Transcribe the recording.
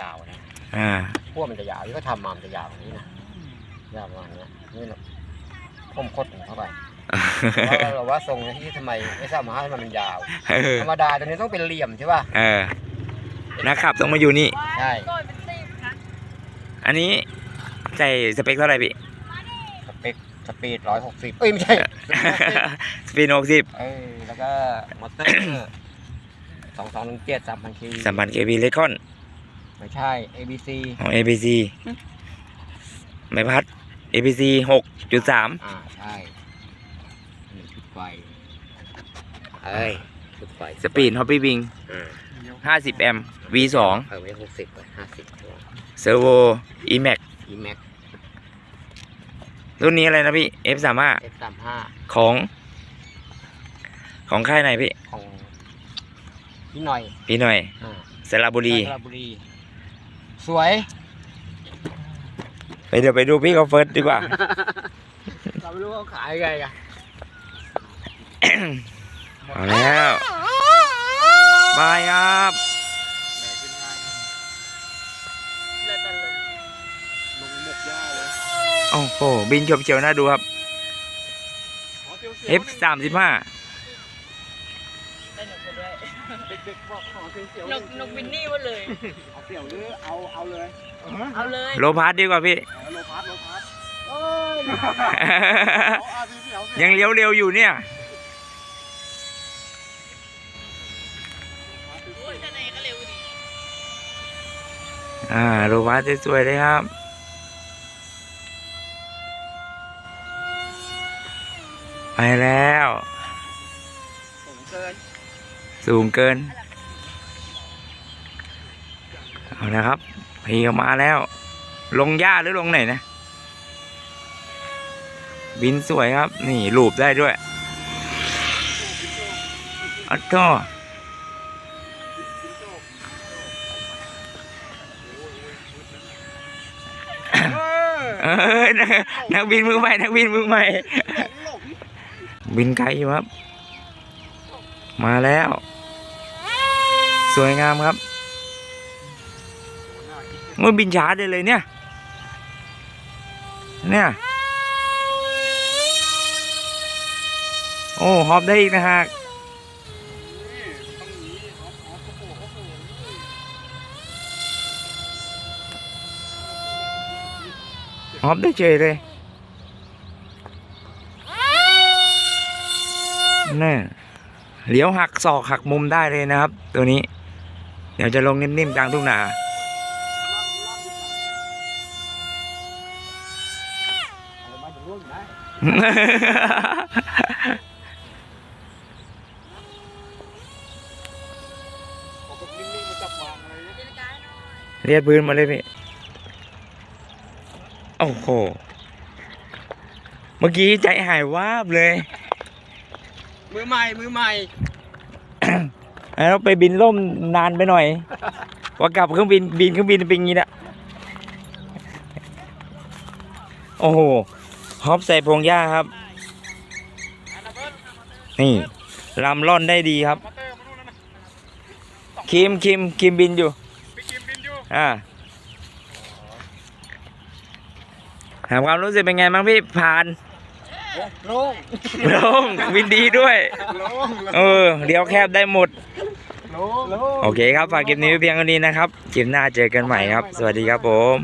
ยาวนะอ่าขั้วมันจะยาวที่เขาทำมามันจะยาวอย่างนี้นะยาวประมาณเนี้ยนี่เราพ่มคดของเข้าไปเพราะเราว่าทรงที่ทำไมไม่ทราบมาให้มันยาวเออธรรมดาตัวนี้ต้องเป็นเหลี่ยมใช่ป่ะเออนะครับต้องมาอยู่นี่ ใช่ก้อยเป็นสิบนะอันนี้ใส่สเปคเท่าไหร่พี่สเปคสปีดร้อยหกสิบเอ้ยไม่ใช่สปีนหกสิบเออแล้วก็มอเตอร์สองสองหนึ่งเจ็ดสามพันคีสามพันเควีเลคอน ไม่ใช่ ABC ของ APC ใบพัด APC หกจุดสามอ่าใช่นี่ชุดไฟเอ้ยชุดไฟสปีดฮอปปี้บิงอ่าห้าสิบแอม V2 เออไม่หกสิบเลยห้าสิบตัวเซอร์โว EMAX e m a x รุ่นนี้อะไรนะพี่ F 3 5 F สามห้าของ ของค่ายไหนพี่ ของพี่หน่อยพี่หน่อยอ่าสระบุรี สระบุรี สวย ไปเดี๋ยวไปดูพี่เขาเฟิร์สดีกว่า เราไม่รู้เขาขายไงอะเอาแล้วบายครับเลยตะลึงลงหมกย่าเลยโอ้โหบินชมเชียวน่าดูครับ F สามสิบห้า ได้หนูไปด้วย เด็กๆบอกขอเสียวนกนกวินนี่มาเลย เอาเสียวหรือเอาเอาเลยเอาเลยโลพาร์ทดีกว่าพี่ โลพัสโลพัสเอ้ยเอาอาพี่เสียวเสียวยังเลี้ยวเร็วอยู่เนี่ยโอ้ยท่านไหนก็เร็วดีอ่าโลพาร์ทสวยๆเลยครับไปแล้วสูงเกิน สูงเกิน เอาละครับพี่ก็มาแล้ว ลงหญ้าหรือลงไหนนะ บินสวยครับ นี่ลูบได้ด้วยอัดก็เอ้ยนักนักบินมือใหม่ นักบินมือใหม่ บินไกลอยู่ครับ มาแล้ว สวยงามครับมันบินช้าได้เลยเนี่ย เนี่ย โอ้ฮอปได้อีกนะฮะฮอปได้เฉยเลยนี่เลี้ยวหักศอกหักมุมได้เลยนะครับ ตัวนี้ เดี๋ยวจะลงนิ่มๆกลางทุ่งนาเร่วงอยู่ได้เอาแบบนิ่งๆมาจับวางอะไรเนี่ยกพื้นมาเลยพี่ โอ้โห เมื่อกี้ใจหายวาบเลย มือใหม่ มือใหม่ แล้วไปบินล่มนานไปหน่อยว่ากลับเครื่องบินบินเครื่องบินเป็นอย่างนี้นะโอ้โหฮอปใส่พงหญ้าครับ นี่ลำล่อนได้ดีครับมาเตอร์มาดูนั่นนะคิมคิมคิมบินอยู่พี่กิมบินอยู่อ่าถามความรู้สึกเป็นไงบ้างพี่ผ่านโล่งลงวินดีด้วยโล่งเออ เดี๋ยวแคบได้หมดโล่ง โอเคครับฝากคลิปนี้ไว้เพียงเท่านี้นะครับคลิปหน้าเจอกันใหม่ครับ สวัสดีครับผม